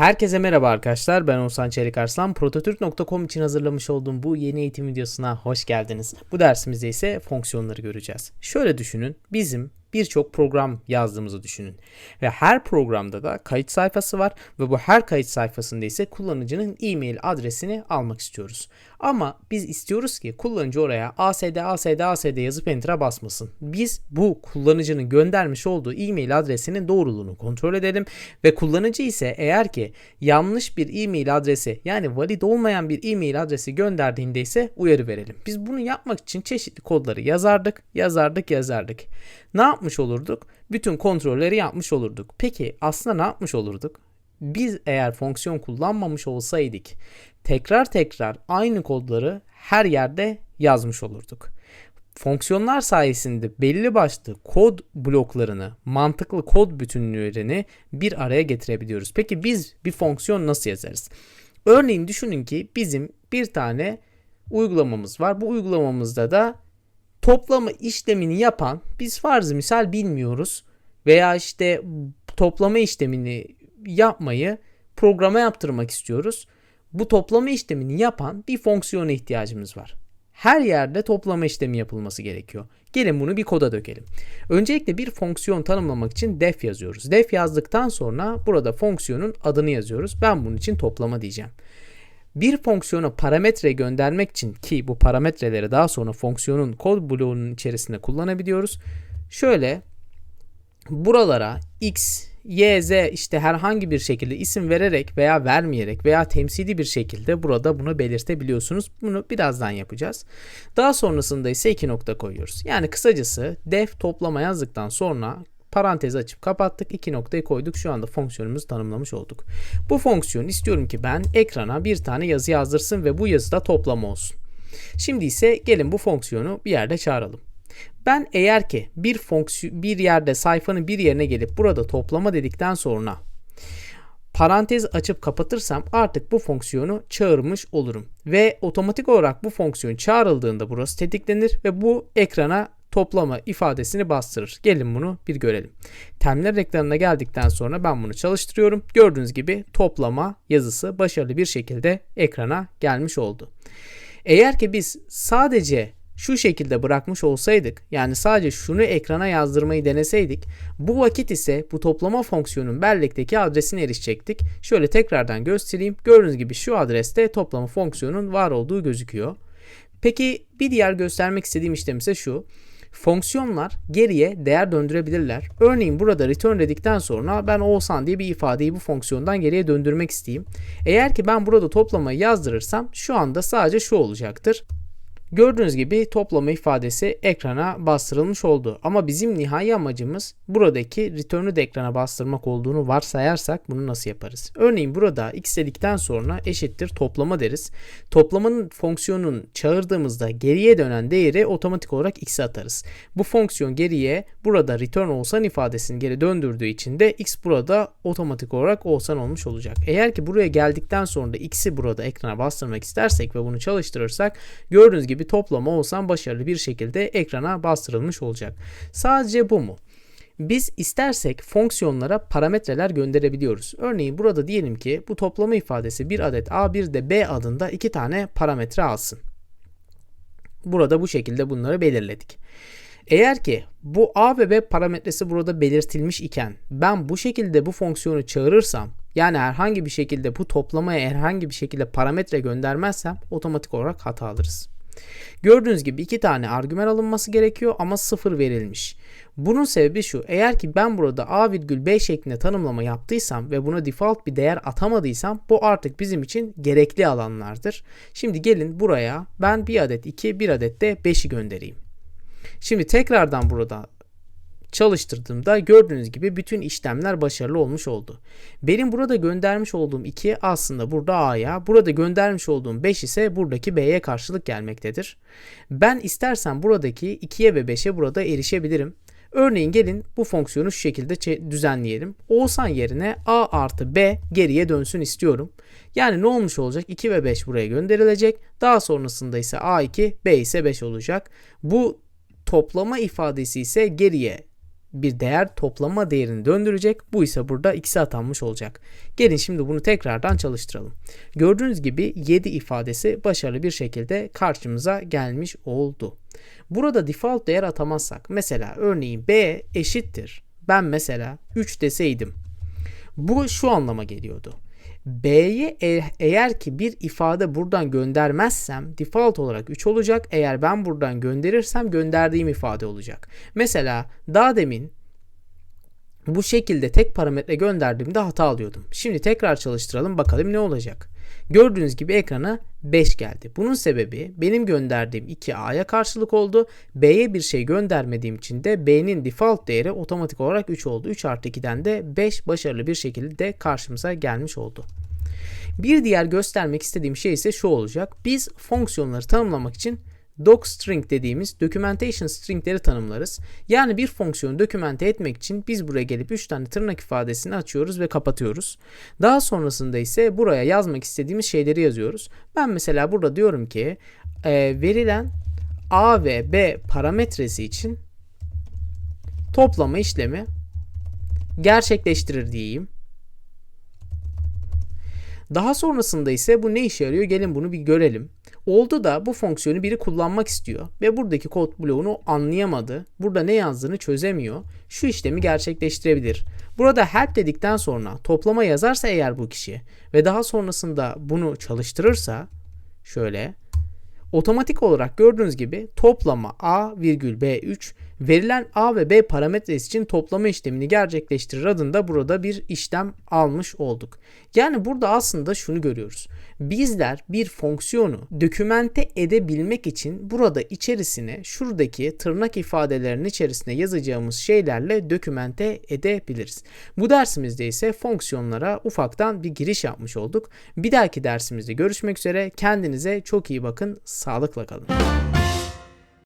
Herkese merhaba arkadaşlar. Ben Oğuzhan Çelik Arslan. Prototürk.com için hazırlamış olduğum bu yeni eğitim videosuna hoş geldiniz. Bu dersimizde ise fonksiyonları göreceğiz. Şöyle düşünün. Bizim birçok program yazdığımızı düşünün. Ve her programda da kayıt sayfası var ve bu her kayıt sayfasında ise kullanıcının e-mail adresini almak istiyoruz. Ama biz istiyoruz ki kullanıcı oraya asd asd asd yazıp enter'a basmasın. Biz bu kullanıcının göndermiş olduğu e-mail adresinin doğruluğunu kontrol edelim ve kullanıcı ise eğer ki yanlış bir e-mail adresi yani valid olmayan bir e-mail adresi gönderdiğinde ise uyarı verelim. Biz bunu yapmak için çeşitli kodları yazardık, yazardık, yazardık. Ne yapmış olurduk? Bütün kontrolleri yapmış olurduk. Peki aslında ne yapmış olurduk? Biz eğer fonksiyon kullanmamış olsaydık tekrar tekrar aynı kodları her yerde yazmış olurduk. Fonksiyonlar sayesinde belli başlı kod bloklarını, mantıklı kod bütünlüğünü bir araya getirebiliyoruz. Peki biz bir fonksiyon nasıl yazarız? Örneğin düşünün ki bizim bir tane uygulamamız var. Bu uygulamamızda da toplama işlemini yapan biz farzı misal bilmiyoruz veya işte toplama işlemini yapmayı programa yaptırmak istiyoruz. Bu toplama işlemini yapan bir fonksiyona ihtiyacımız var. Her yerde toplama işlemi yapılması gerekiyor. Gelin bunu bir koda dökelim. Öncelikle bir fonksiyon tanımlamak için def yazıyoruz. Def yazdıktan sonra burada fonksiyonun adını yazıyoruz. Ben bunun için toplama diyeceğim. Bir fonksiyona parametre göndermek için ki bu parametreleri daha sonra fonksiyonun kod bloğunun içerisinde kullanabiliyoruz. Şöyle buralara x, y, z işte herhangi bir şekilde isim vererek veya vermeyerek veya temsili bir şekilde burada bunu belirtebiliyorsunuz. Bunu birazdan yapacağız. Daha sonrasında ise iki nokta koyuyoruz. Yani kısacası def toplama yazdıktan sonra parantez açıp kapattık. iki noktayı koyduk. Şu anda fonksiyonumuzu tanımlamış olduk. Bu fonksiyon istiyorum ki ben ekrana bir tane yazı yazdırsın ve bu yazıda toplama olsun. Şimdi ise gelin bu fonksiyonu bir yerde çağıralım. Ben eğer ki bir fonksiyon bir yerde sayfanın bir yerine gelip burada toplama dedikten sonra parantez açıp kapatırsam artık bu fonksiyonu çağırmış olurum. Ve otomatik olarak bu fonksiyon çağrıldığında burası tetiklenir ve bu ekrana toplama ifadesini bastırır. Gelin bunu bir görelim. Temler ekranına geldikten sonra ben bunu çalıştırıyorum. Gördüğünüz gibi toplama yazısı başarılı bir şekilde ekrana gelmiş oldu. Eğer ki biz sadece şu şekilde bırakmış olsaydık yani sadece şunu ekrana yazdırmayı deneseydik bu vakit ise bu toplama fonksiyonun bellekteki adresine erişecektik. Şöyle tekrardan göstereyim. Gördüğünüz gibi şu adreste toplama fonksiyonun var olduğu gözüküyor. Peki bir diğer göstermek istediğim işlem ise şu. Fonksiyonlar geriye değer döndürebilirler. Örneğin burada return dedikten sonra ben Oğuzhan diye bir ifadeyi bu fonksiyondan geriye döndürmek isteyeyim. Eğer ki ben burada toplamayı yazdırırsam şu anda sadece şu olacaktır. Gördüğünüz gibi toplama ifadesi ekrana bastırılmış oldu. Ama bizim nihai amacımız buradaki return'ü de ekrana bastırmak olduğunu varsayarsak bunu nasıl yaparız? Örneğin burada x dedikten sonra eşittir toplama deriz. Toplamanın fonksiyonun çağırdığımızda geriye dönen değeri otomatik olarak x'e atarız. Bu fonksiyon geriye burada return olsan ifadesini geri döndürdüğü için de x burada otomatik olarak olsan olmuş olacak. Eğer ki buraya geldikten sonra da x'i burada ekrana bastırmak istersek ve bunu çalıştırırsak gördüğünüz gibi bir toplama olsan başarılı bir şekilde ekrana bastırılmış olacak. Sadece bu mu? Biz istersek fonksiyonlara parametreler gönderebiliyoruz. Örneğin burada diyelim ki bu toplama ifadesi bir adet a bir de b adında iki tane parametre alsın. Burada bu şekilde bunları belirledik. Eğer ki bu a ve b parametresi burada belirtilmiş iken ben bu şekilde bu fonksiyonu çağırırsam yani herhangi bir şekilde bu toplamaya herhangi bir şekilde parametre göndermezsem otomatik olarak hata alırız. Gördüğünüz gibi iki tane argüman alınması gerekiyor ama sıfır verilmiş. Bunun sebebi şu. Eğer ki ben burada a virgül b şeklinde tanımlama yaptıysam ve buna default bir değer atamadıysam bu artık bizim için gerekli alanlardır. Şimdi gelin buraya ben bir adet 2 bir adet de 5'i göndereyim. Şimdi tekrardan burada çalıştırdığımda gördüğünüz gibi bütün işlemler başarılı olmuş oldu. Benim burada göndermiş olduğum 2 aslında burada A'ya, burada göndermiş olduğum 5 ise buradaki B'ye karşılık gelmektedir. Ben istersen buradaki 2'ye ve 5'e burada erişebilirim. Örneğin gelin bu fonksiyonu şu şekilde düzenleyelim. Oğuzhan yerine A artı B geriye dönsün istiyorum. Yani ne olmuş olacak? 2 ve 5 buraya gönderilecek. Daha sonrasında ise A2, B ise 5 olacak. Bu toplama ifadesi ise geriye bir değer toplama değerini döndürecek. Bu ise burada x'e atanmış olacak. Gelin şimdi bunu tekrardan çalıştıralım. Gördüğünüz gibi 7 ifadesi başarılı bir şekilde karşımıza gelmiş oldu. Burada default değer atamazsak mesela örneğin b eşittir. Ben mesela 3 deseydim. Bu şu anlama geliyordu. B'ye e- eğer ki bir ifade buradan göndermezsem default olarak 3 olacak. Eğer ben buradan gönderirsem gönderdiğim ifade olacak. Mesela daha demin bu şekilde tek parametre gönderdiğimde hata alıyordum. Şimdi tekrar çalıştıralım bakalım ne olacak. Gördüğünüz gibi ekrana 5 geldi. Bunun sebebi benim gönderdiğim 2A'ya karşılık oldu. B'ye bir şey göndermediğim için de B'nin default değeri otomatik olarak 3 oldu. 3 artı 2'den de 5 başarılı bir şekilde karşımıza gelmiş oldu. Bir diğer göstermek istediğim şey ise şu olacak. Biz fonksiyonları tanımlamak için docstring dediğimiz documentation stringleri tanımlarız. Yani bir fonksiyonu dokümente etmek için biz buraya gelip 3 tane tırnak ifadesini açıyoruz ve kapatıyoruz. Daha sonrasında ise buraya yazmak istediğimiz şeyleri yazıyoruz. Ben mesela burada diyorum ki e, verilen A ve B parametresi için toplama işlemi gerçekleştirir diyeyim. Daha sonrasında ise bu ne işe yarıyor? Gelin bunu bir görelim. Oldu da bu fonksiyonu biri kullanmak istiyor ve buradaki kod bloğunu anlayamadı. Burada ne yazdığını çözemiyor. Şu işlemi gerçekleştirebilir. Burada help dedikten sonra toplama yazarsa eğer bu kişi ve daha sonrasında bunu çalıştırırsa şöyle otomatik olarak gördüğünüz gibi toplama a virgül b3 verilen a ve b parametresi için toplama işlemini gerçekleştirir adında burada bir işlem almış olduk. Yani burada aslında şunu görüyoruz. Bizler bir fonksiyonu dokümente edebilmek için burada içerisine şuradaki tırnak ifadelerinin içerisine yazacağımız şeylerle dokümente edebiliriz. Bu dersimizde ise fonksiyonlara ufaktan bir giriş yapmış olduk. Bir dahaki dersimizde görüşmek üzere. Kendinize çok iyi bakın. Sağlıkla kalın.